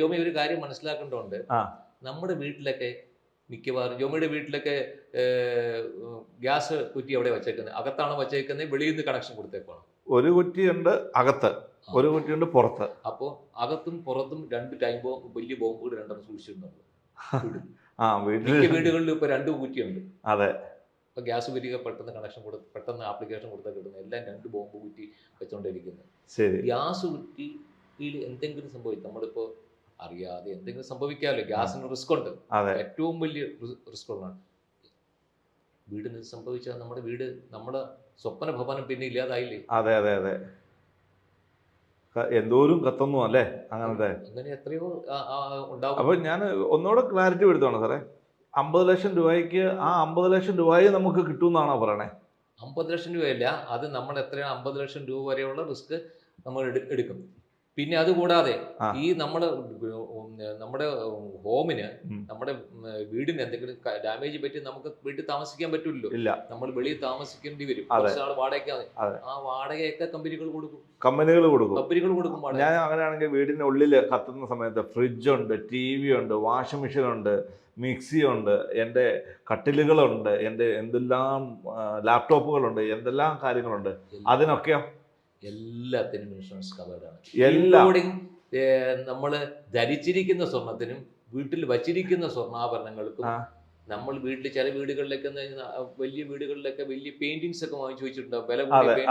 ജോമി ഒരു കാര്യം മനസ്സിലാക്കേണ്ടതുണ്ട്. നമ്മുടെ വീട്ടിലൊക്കെ മിക്കവാറും ജോമിയുടെ വീട്ടിലൊക്കെ ഗ്യാസ് കുറ്റി അവിടെ വെച്ചേക്കുന്നത്. അകത്താണോ വെച്ചേക്കുന്നത്? വെളിയിൽ നിന്ന് കണക്ഷൻ കൊടുത്തേക്കാണ് ഒരു കുറ്റിയുണ്ട് അകത്ത്. ഒരു കുറ്റിയുണ്ട് പുറത്ത്. അപ്പോൾ അകത്തും പുറത്തും രണ്ട് ടൈം ബോംബ് വലിയ ബോംബുകൾ രണ്ടെണ്ണം സൂക്ഷിച്ചിട്ടുണ്ട്. ആ വീട്ടിൽ വീടുകളിൽ ഇപ്പൊ രണ്ട് കുറ്റിയുണ്ട്. അതെ. ഇപ്പൊ ഗ്യാസ് കുറ്റിക്ക് പെട്ടെന്ന് കണക്ഷൻ കൊടുത്ത് പെട്ടെന്ന് ആപ്ലിക്കേഷൻ കൊടുത്താൽ കിട്ടുന്നത്. എല്ലാം രണ്ട് ബോംബ് കുറ്റി വെച്ചുകൊണ്ടിരിക്കുന്നത് ഗ്യാസ് കുറ്റിയിൽ എന്തെങ്കിലും സംഭവിച്ചു നമ്മളിപ്പോ അറിയാതെ എന്തെങ്കിലും സംഭവിക്കാമല്ലോ. ഗ്യാസിന് റിസ്ക് ഉണ്ട്. ഏറ്റവും വലിയ റിസ്ക് ഉള്ളതാണ്. വീടിന് സംഭവിച്ചാൽ നമ്മുടെ വീട് നമ്മുടെ സ്വപ്ന ഭവനം പിന്നെ ഇല്ലാതായില്ലേ? അതെ അതെ അതെ. എന്തോരും കത്തുന്നു അല്ലേ? അങ്ങനത്തെ. അങ്ങനെ എത്രയോ ഉണ്ടാവും. അപ്പൊ ഞാൻ ഒന്നുകൂടെ ക്ലാരിറ്റി വരുത്തണം സാറേ. അമ്പത് ലക്ഷം രൂപയ്ക്ക് ആ അമ്പത് ലക്ഷം രൂപയെ നമുക്ക് കിട്ടുമെന്നാണോ പറയണേ? അമ്പത് ലക്ഷം രൂപയല്ല. അത് നമ്മൾ എത്രയാണ് അമ്പത് ലക്ഷം രൂപ വരെയുള്ള റിസ്ക് നമ്മൾ എടുക്കും. പിന്നെ അത് കൂടാതെ ഈ നമ്മൾ നമ്മുടെ ഹോമിന് നമ്മുടെ വീടിന് എന്തെങ്കിലും ഡാമേജ് പറ്റി നമുക്ക് വീട്ടിൽ താമസിക്കാൻ പറ്റില്ലല്ലോ. നമ്മൾ വെളിയിൽ താമസിക്കേണ്ടി വരും. അതെ. കുറച്ച് നാൾ വാടകയ്ക്ക് ആ വാടകയൊക്കെ കമ്പനികൾ കൊടുക്കും. കമ്പനികൾ കൊടുക്കും. കമ്പനികൾ കൊടുക്കും ഞാൻ അങ്ങനെയാണെങ്കിൽ വീടിന്റെ ഉള്ളിൽ കത്തുന്ന സമയത്ത് ഫ്രിഡ്ജ് ഉണ്ട് ടി വി ഉണ്ട് വാഷിംഗ് മെഷീൻ ഉണ്ട് മിക്സി ഉണ്ട് എന്റെ കട്ടിലുകളുണ്ട് എന്റെ എന്തെല്ലാം ലാപ്ടോപ്പുകളുണ്ട് എന്തെല്ലാം കാര്യങ്ങളുണ്ട്. അതിനൊക്കെയോ? എല്ലാത്തിനും ഇൻഷുറൻസ് കവേർഡ് ആണ്. എല്ലാം. ഇൻക്ലൂഡിങ് നമ്മൾ ധരിച്ചിരിക്കുന്ന സ്വർണത്തിനും വീട്ടിൽ വച്ചിരിക്കുന്ന സ്വർണാഭരണങ്ങൾക്കും. നമ്മൾ വീട്ടിൽ ചില വീടുകളിലൊക്കെ വലിയ വീടുകളിലൊക്കെ വലിയ പെയിന്റിങ്സ് ഒക്കെ വാങ്ങിച്ചു വെച്ചിട്ടുണ്ടാവും. വില കൂടിയ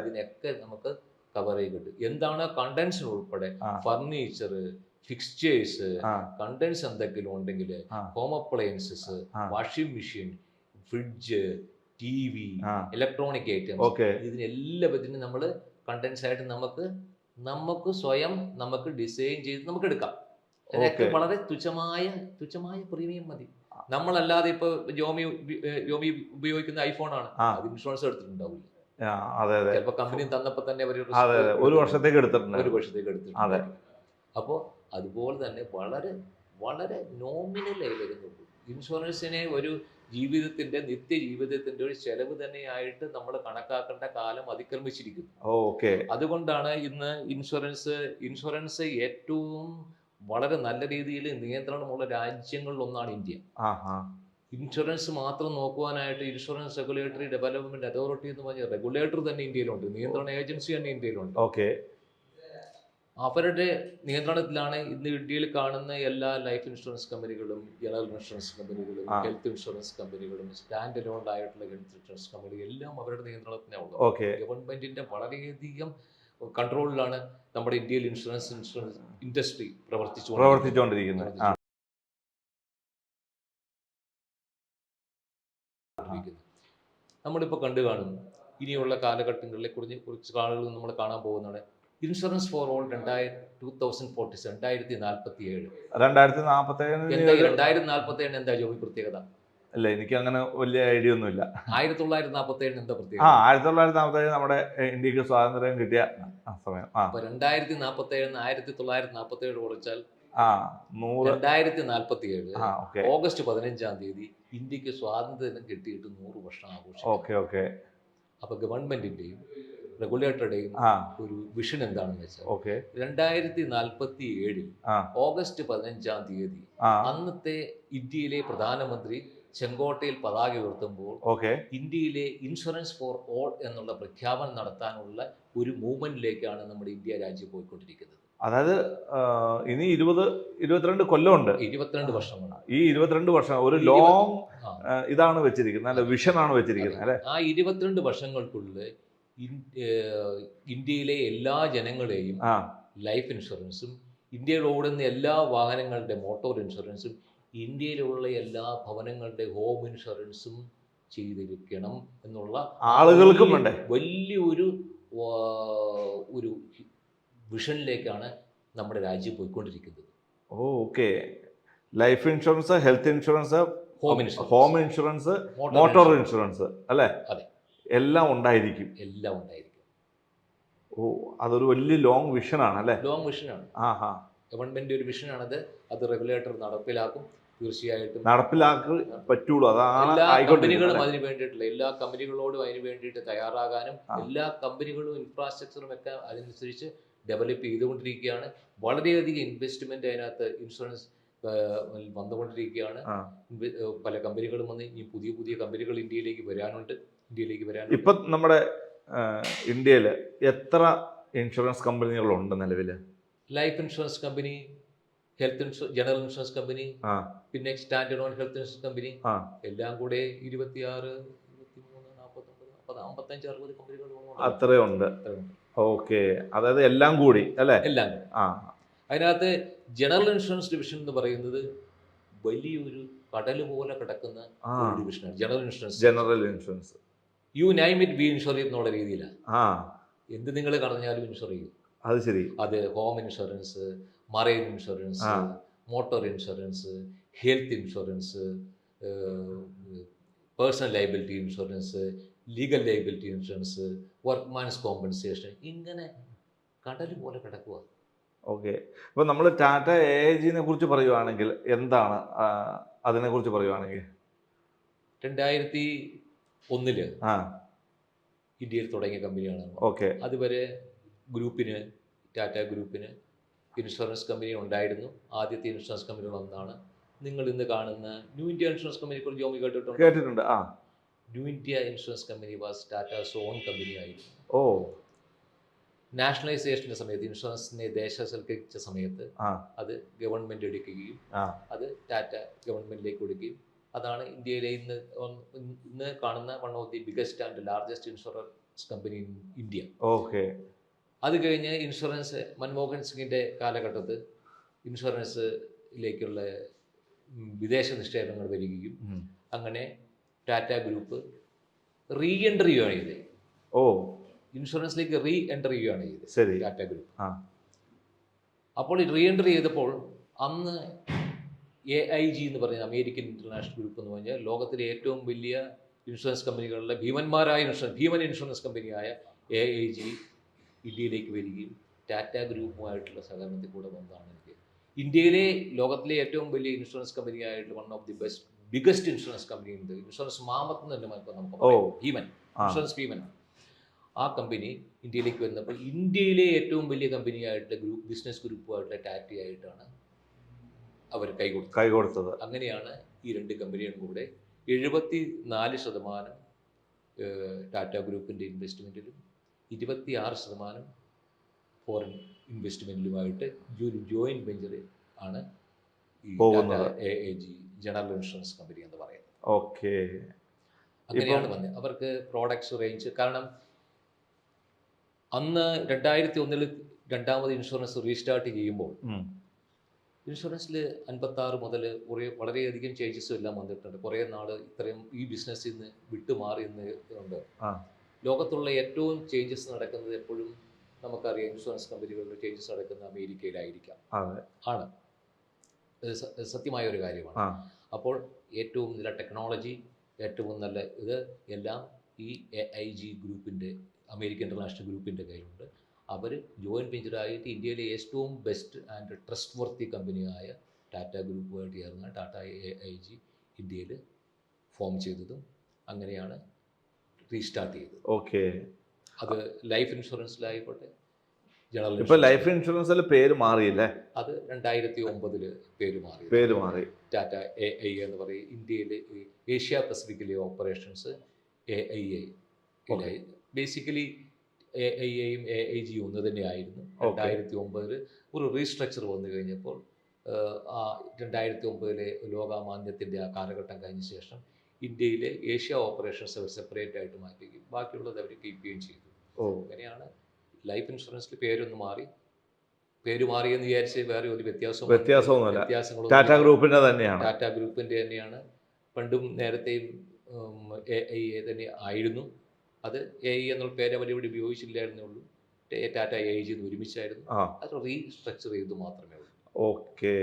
ഇതിനൊക്കെ നമുക്ക് കവർ ചെയ്തിട്ട് എന്താണ് കണ്ടൻഷൻ ഉൾപ്പെടെ. ഫർണിച്ചർ ഫിക്സ്ചേഴ്സ് കണ്ടൻസ് എന്തെങ്കിലും ഉണ്ടെങ്കിൽ. Home appliances washing machine fridge T V electronic items ഇതിനെല്ലാം ഇതിനെല്ലാത്തിനും നമ്മൾ കണ്ടൻസ് ആയിട്ട് നമുക്ക് നമുക്ക് സ്വയം നമുക്ക് ഡിസൈൻ ചെയ്ത് നമുക്ക് എടുക്കാം. വളരെ തുച്ഛമായ തുച്ഛമായ പ്രീമിയം മതി. നമ്മളല്ലാതെ ഇപ്പൊ ജോമി ജോമി ഉപയോഗിക്കുന്ന ഐഫോൺ ആണ്. ഇൻഷുറൻസ് എടുത്തിട്ടുണ്ടാവില്ല. അതെ അതെ. ചിലപ്പോ കമ്പനി തന്നപ്പോ തന്നെ ഒരു വർഷത്തേക്ക് എടുത്തിട്ടുണ്ട്. ഒരു വർഷത്തേക്ക്. എടുത്തിട്ടുണ്ട്. അപ്പോൾ അതുപോലെ തന്നെ വളരെ വളരെ നോമിനൽ വരുന്നുള്ളൂ. ഇൻഷുറൻസിനെ ഒരു ജീവിതത്തിന്റെ നിത്യജീവിതത്തിന്റെ ഒരു ചെലവ് തന്നെയായിട്ട് നമ്മൾ കണക്കാക്കേണ്ട കാലം അതിക്രമിച്ചിരിക്കുന്നു. ഓക്കെ. അതുകൊണ്ടാണ് ഇന്ന് ഇൻഷുറൻസ് ഇൻഷുറൻസ് ഏറ്റവും വളരെ നല്ല രീതിയിൽ നിയന്ത്രണമുള്ള രാജ്യങ്ങളിൽ ഒന്നാണ് ഇന്ത്യ ഇൻഷുറൻസ് മാത്രം നോക്കുവാനായിട്ട് ഇൻഷുറൻസ് റെഗുലേറ്ററി ഡെവലപ്മെന്റ് അതോറിറ്റി എന്ന് പറഞ്ഞ റെഗുലേറ്റർ തന്നെ ഇന്ത്യയിലുണ്ട്. നിയന്ത്രണ ഏജൻസി തന്നെ ഇന്ത്യയിലുണ്ട്. ഓക്കെ. അവരുടെ നിയന്ത്രണത്തിലാണ് ഇന്ന് ഇന്ത്യയിൽ കാണുന്ന എല്ലാ ലൈഫ് ഇൻഷുറൻസ് കമ്പനികളും ജനറൽ ഇൻഷുറൻസ് കമ്പനികളും ഹെൽത്ത് ഇൻഷുറൻസ് കമ്പനികളും സ്റ്റാൻഡ് അലോൺ ആയിട്ടുള്ള ഹെൽത്ത് ഇൻഷുറൻസ് കമ്പനികൾ എല്ലാം അവരുടെ ഓക്കെ. ഗവൺമെന്റിന്റെ വളരെയധികം കൺട്രോളിലാണ് നമ്മുടെ ഇന്ത്യയിൽ ഇൻഷുറൻസ് ഇൻഷുറൻസ് ഇൻഡസ്ട്രി പ്രവർത്തിച്ചു പ്രവർത്തിച്ചുകൊണ്ടിരിക്കുന്നത്. നമ്മളിപ്പോൾ കണ്ടു കാണുന്നു ഇനിയുള്ള കാലഘട്ടങ്ങളിലെ കുറിച്ച് കുറച്ച് കാലങ്ങളിൽ നമ്മൾ കാണാൻ പോകുന്നതാണ് ഇൻഷുറൻസ് ഫോർ ഓൾ രണ്ടായിരത്തി ടൂ തൗസൻഡ് ഫോർട്ടി രണ്ടായിരത്തി നാൽപ്പത്തി ഏഴ് രണ്ടായിരത്തി എന്താ നാൽപ്പത്തേഴ് രണ്ടായിരത്തി നാൽപ്പത്തി ഏഴിന് എന്താ ജോബി പ്രത്യേകത? അല്ല എനിക്ക് അങ്ങനെ വലിയ ഐഡിയ ഒന്നുമില്ല. ആയിരത്തി തൊള്ളായിരത്തി നാൽപ്പത്തി ഏഴ് എന്താ ആ പ്രത്യേകത ആയിരത്തി തൊള്ളായിരത്തി നാൽപ്പത്തി ഏഴ് നമ്മുടെ ഇന്ത്യയ്ക്ക് സ്വാതന്ത്ര്യം കിട്ടിയ സമയം. അപ്പൊ രണ്ടായിരത്തി നാൽപ്പത്തി ഏഴ് ആയിരത്തി തൊള്ളായിരത്തി നാൽപ്പത്തി ഏഴ് കുറച്ചാൽ രണ്ടായിരത്തി നാൽപ്പത്തി ഏഴ് ഓഗസ്റ്റ് പതിനഞ്ചാം തീയതി ഇന്ത്യയ്ക്ക് സ്വാതന്ത്ര്യം കിട്ടിയിട്ട് നൂറ് വർഷം ആഘോഷിക്കും. Okay okay. അപ്പൊ ഗവൺമെന്റിന്റെയും റെഗുലേറ്ററുടെയും ഒരു വിഷൻ എന്താണെന്ന് വെച്ചാൽ ഓക്കെ രണ്ടായിരത്തി നാൽപ്പത്തി ഏഴിൽ ഓഗസ്റ്റ് പതിനഞ്ചാം തീയതി അന്നത്തെ ഇന്ത്യയിലെ പ്രധാനമന്ത്രി ചെങ്കോട്ടയിൽ പതാക ഉയർത്തുമ്പോൾ ഓക്കെ ഇന്ത്യയിലെ ഇൻഷുറൻസ് ഫോർ ഓൾ എന്നുള്ള പ്രഖ്യാപനം നടത്താനുള്ള ഒരു മൂവ്മെന്റിലേക്കാണ് നമ്മുടെ ഇന്ത്യ രാജ്യം പോയിക്കൊണ്ടിരിക്കുന്നത്. അതായത് ഇനി ഇരുപത് ഇരുപത്തിരണ്ട് കൊല്ലമുണ്ട്. ഇരുപത്തിരണ്ട് വർഷമാണ്. ഈ ഇരുപത്തിരണ്ട് വർഷം ഒരു ലോങ് ഇതാണ് വെച്ചിരിക്കുന്നത് അല്ലെ വിഷനാണ് വെച്ചിരിക്കുന്നത് അല്ലെ? ആ ഇരുപത്തിരണ്ട് വർഷങ്ങൾക്കുള്ളിൽ ഇന്ത്യയിലെ എല്ലാ ജനങ്ങളെയും ലൈഫ് ഇൻഷുറൻസും ഇന്ത്യയിൽ ഓടുന്ന എല്ലാ വാഹനങ്ങളുടെ മോട്ടോർ ഇൻഷുറൻസും ഇന്ത്യയിലുള്ള എല്ലാ ഭവനങ്ങളുടെ ഹോം ഇൻഷുറൻസും ചെയ്തിരിക്കണം എന്നുള്ള ആളുകൾക്കും? വലിയൊരു ഒരു വിഷനിലേക്കാണ് നമ്മുടെ രാജ്യം പോയിക്കൊണ്ടിരിക്കുന്നത്. ഓ okay life insurance health insurance home insurance home insurance motor insurance അല്ലേ? അതെ. എല്ലാം ഉണ്ടായിരിക്കും. എല്ലാം ഉണ്ടായിരിക്കും. ഓ അതൊരു വലിയ ലോങ് വിഷനാണ് അല്ലെ? ലോങ് വിഷനാണ് ആ ഹാ ഗവൺമെന്റ് ഒരു വിഷനാണത് അത് റെഗുലേറ്റർ നടപ്പിലാക്കും. തീർച്ചയായിട്ടും നടപ്പിലാക്കി പറ്റുള്ളൂ. അതാണ് എല്ലാ കമ്പനികളും അതിന് വേണ്ടിയിട്ടുള്ള എല്ലാ കമ്പനികളോടും അതിന് വേണ്ടിയിട്ട് തയ്യാറാകാനും എല്ലാ കമ്പനികളും ഇൻഫ്രാസ്ട്രക്ചറും ഒക്കെ അതനുസരിച്ച് ഡെവലപ്പ് ചെയ്തുകൊണ്ടിരിക്കുകയാണ്. വളരെയധികം ഇൻവെസ്റ്റ്മെന്റ് അതിനകത്ത് ഇൻഷുറൻസ് വന്നുകൊണ്ടിരിക്കുകയാണ്. പല കമ്പനികളും വന്ന് ഇനി പുതിയ പുതിയ കമ്പനികൾ ഇന്ത്യയിലേക്ക് വരാനുണ്ട്. ഇന്ത്യയിലേക്ക് വരാൻ ഇപ്പം നമ്മുടെ ഇന്ത്യയിൽ എത്ര ഇൻഷുറൻസ് കമ്പനികളുണ്ട് നിലവിൽ life insurance company health insurance general insurance company പിന്നെ standard on health insurance company. എല്ലാം കൂടെ ഇരുപത്തിയാറ് അത്രയുണ്ട്. ഓക്കെ. അതായത് എല്ലാം കൂടി അല്ലേ? എല്ലാം ആ. അതിനകത്ത് ജനറൽ ഇൻഷുറൻസ് ഡിവിഷൻ എന്ന് പറയുന്നത് വലിയൊരു കടൽ പോലെ കിടക്കുന്ന ഡിവിഷനാണ് general insurance general insurance you name it be insure എന്നുള്ള രീതിയിലാണ് ആ. എന്ത് നിങ്ങൾ കളഞ്ഞാലും ഇൻഷുർ ചെയ്യും. അത് ശരി. അത് home insurance marine insurance motor insurance health insurance personal liability insurance legal liability insurance work workman's compensation ഇങ്ങനെ കടൽ പോലെ കിടക്കുക ഓക്കെ. അപ്പോൾ നമ്മൾ ടാറ്റ എ ജിനെ കുറിച്ച് പറയുവാണെങ്കിൽ എന്താണ് അതിനെക്കുറിച്ച് പറയുവാണെങ്കിൽ? രണ്ടായിരത്തി ഒന്നിൽ ആ. ഇന്ത്യയിൽ തുടങ്ങിയ കമ്പനിയാണ് ഓക്കെ. അതുവരെ ഗ്രൂപ്പിന് ടാറ്റ ഗ്രൂപ്പിന് ഇൻഷുറൻസ് കമ്പനി ഉണ്ടായിരുന്നു. ആദ്യത്തെ ഇൻഷുറൻസ് കമ്പനികൾ ഒന്നാണ് നിങ്ങൾ ഇന്ന് കാണുന്ന ന്യൂ ഇന്ത്യ ഇൻഷുറൻസ് കമ്പനി കുറിച്ച് ജോമി കേട്ടിട്ടുണ്ട്? കേട്ടിട്ടുണ്ട്. ആ. New India Insurance Company was Tata's own company ആയിരുന്നു. ഓ. നാഷണലൈസേഷന്റെ സമയത്ത് ഇൻഷുറൻസിനെ ദേശസൽക്കരിച്ച സമയത്ത് അത് ഗവൺമെന്റ് എടുക്കുകയും അത് ടാറ്റ ഗവൺമെന്റിലേക്ക് കൊടുക്കുകയും അതാണ് ഇന്ത്യയിലെ ഇന്ന് ഇന്ന് കാണുന്ന one of the biggest and largest insurance company in India okay. അത് കഴിഞ്ഞ് ഇൻഷുറൻസ് മൻമോഹൻ സിംഗിന്റെ കാലഘട്ടത്ത് ഇൻഷുറൻസിലേക്കുള്ള വിദേശ നിക്ഷേപങ്ങൾ വരികയും അങ്ങനെ ടാറ്റ ഗ്രൂപ്പ് റീ എൻട്രി ചെയ്യുകയാണ് ചെയ്തത്. ഓ. ഇൻഷുറൻസിലേക്ക് റീ എൻട്രി ചെയ്യുകയാണ് ചെയ്തത് ടാറ്റ ഗ്രൂപ്പ് അപ്പോൾ റീ എൻട്രി ചെയ്തപ്പോൾ അന്ന് എ ഐ ജി എന്ന് പറയുന്ന അമേരിക്കൻ ഇന്റർനാഷണൽ ഗ്രൂപ്പ് എന്ന് പറഞ്ഞാൽ ലോകത്തിലെ ഏറ്റവും വലിയ ഇൻഷുറൻസ് കമ്പനികളിലെ ഭീമന്മാരായ ഇൻഷുറൻസ് ഭീമൻ ഇൻഷുറൻസ് കമ്പനിയായ എ ഐ ജി ഇന്ത്യയിലേക്ക് വരികയും ടാറ്റ ഗ്രൂപ്പുമായിട്ടുള്ള സഹകരണത്തിൽ കൂടെ വന്നതാണ് എനിക്ക് ഇന്ത്യയിലെ ലോകത്തിലെ ഏറ്റവും വലിയ insurance കമ്പനിയായിട്ട് one of the best biggest insurance company ഉണ്ട്. ഇൻഷുറൻസ് മാമത്ത് എന്ന് തന്നെ നമുക്ക്. ഭീമൻ. ഇൻഷുറൻസ് ഭീമൻ. ആ കമ്പനി ഇന്ത്യയിലേക്ക് വരുന്നപ്പോൾ ഇന്ത്യയിലെ ഏറ്റവും വലിയ കമ്പനിയായിട്ട് ഗ്രൂപ്പ് ബിസിനസ് ഗ്രൂപ്പുമായിട്ട് ടാറ്റയായിട്ടാണ് അവർ കൈകൊടുത്തത്. കൈ കൊടുത്തത് അങ്ങനെയാണ് ഈ രണ്ട് കമ്പനികളും കൂടെ എഴുപത്തി നാല് ശതമാനം ടാറ്റ ഗ്രൂപ്പിന്റെ ഇൻവെസ്റ്റ്മെന്റിലും ഇരുപത്തി ആറ് ശതമാനം ഫോറിൻ ഇൻവെസ്റ്റ്മെന്റിലുമായിട്ട് ജോയിന്റ് വെഞ്ചർ ആണ് ഈ പോകുന്നത്. A A G general insurance company എന്ന് പറയുന്നത്. ഓക്കെ. അങ്ങനെയാണ് വന്നത്. അവർക്ക് പ്രോഡക്ട്സ് റേഞ്ച് കാരണം അന്ന് രണ്ടായിരത്തി ഒന്നിൽ രണ്ടാമത് ഇൻഷുറൻസ് റീസ്റ്റാർട്ട് ചെയ്യുമ്പോൾ ഇൻഷുറൻസിൽ അൻപത്തി ആറ് മുതൽ കുറേ വളരെയധികം ചേഞ്ചസ് എല്ലാം വന്നിട്ടുണ്ട്. കുറേ നാൾ ഇത്രയും ഈ ബിസിനസ്സിൽ നിന്ന് വിട്ടുമാറി ഉണ്ട്. ആ. ലോകത്തുള്ള ഏറ്റവും ചേഞ്ചസ് നടക്കുന്നത് എപ്പോഴും നമുക്കറിയാം ഇൻഷുറൻസ് കമ്പനികളുടെ ചേഞ്ചസ് നടക്കുന്നത് അമേരിക്കയിലായിരിക്കാം. ആണ്. സത്യമായ ഒരു കാര്യമാണ്. അപ്പോൾ ഏറ്റവും നല്ല ടെക്നോളജി ഏറ്റവും നല്ല ഇത് എല്ലാം ഈ എ ഐ ജി ഗ്രൂപ്പിന്റെ അമേരിക്കൻ ഇന്റർനാഷണൽ ഗ്രൂപ്പിന്റെ കയ്യിലുണ്ട്. അവർ ജോയിന്റ് വെഞ്ചറായിട്ട് ഇന്ത്യയിലെ ഏറ്റവും ബെസ്റ്റ് ആൻഡ് ട്രസ്റ്റ് വർത്തി കമ്പനിയായ ടാറ്റ ഗ്രൂപ്പുമായിട്ട് ചേർന്ന് ടാറ്റ എ ഐ ജി ഇന്ത്യയിൽ ഫോം ചെയ്തതും അങ്ങനെയാണ് റീസ്റ്റാർട്ട് ചെയ്തത്. ഓക്കെ അത് ലൈഫ് ഇൻഷുറൻസിലായിക്കോട്ടെ ജനറൽ ഇപ്പൊ ലൈഫ് ഇൻഷുറൻസിൽ പേര് മാറിയില്ലേ? അത് രണ്ടായിരത്തി ഒമ്പതിൽ പേര് മാറി. പേര് മാറി. ടാറ്റ എ ഐ എന്ന് പറയും. ഇന്ത്യയിലെ Asia പസഫിക്കിലെ operations A I A basically A I എയും എ ഐ ജിയും ഒന്ന് തന്നെയായിരുന്നു. രണ്ടായിരത്തി ഒമ്പതിൽ ഒരു റീസ്ട്രക്ചർ വന്നു കഴിഞ്ഞപ്പോൾ ആ രണ്ടായിരത്തി ഒമ്പതിലെ ലോകമാന്യത്തിന്റെ ആ കാലഘട്ടം കഴിഞ്ഞ ശേഷം ഇന്ത്യയിലെ ഏഷ്യ ഓപ്പറേഷൻസ് അവർ സെപ്പറേറ്റ് ആയിട്ട് മാറ്റുകയും ബാക്കിയുള്ളത് അവർ കീപ്പ് ചെയ്യുകയും ചെയ്തു. ഓ. അങ്ങനെയാണ് ലൈഫ് ഇൻഷുറൻസിൽ പേരൊന്ന് മാറി. പേര് മാറി എന്ന് വിചാരിച്ച് വേറെ ഒരു വ്യത്യാസം വ്യത്യാസമൊന്നുമില്ല. വ്യത്യാസങ്ങളൊന്നും ടാറ്റ ഗ്രൂപ്പിന്റെ തന്നെയാണ്. ടാറ്റ ഗ്രൂപ്പിന്റെ തന്നെയാണ്. പണ്ടും നേരത്തെയും എ ഐ എ തന്നെ ആയിരുന്നു. അത് എ ഐ എന്നുള്ള പേര് അവർ ഇവിടെ ഉപയോഗിച്ചില്ലായിരുന്നേ ഉള്ളൂ. ടാറ്റ എ ഐ ജി ഒരുമിച്ചായിരുന്നു. അത് റീസ്ട്രക്ചർ ചെയ്തു മാത്രമേ ഉള്ളൂ. ഓക്കെ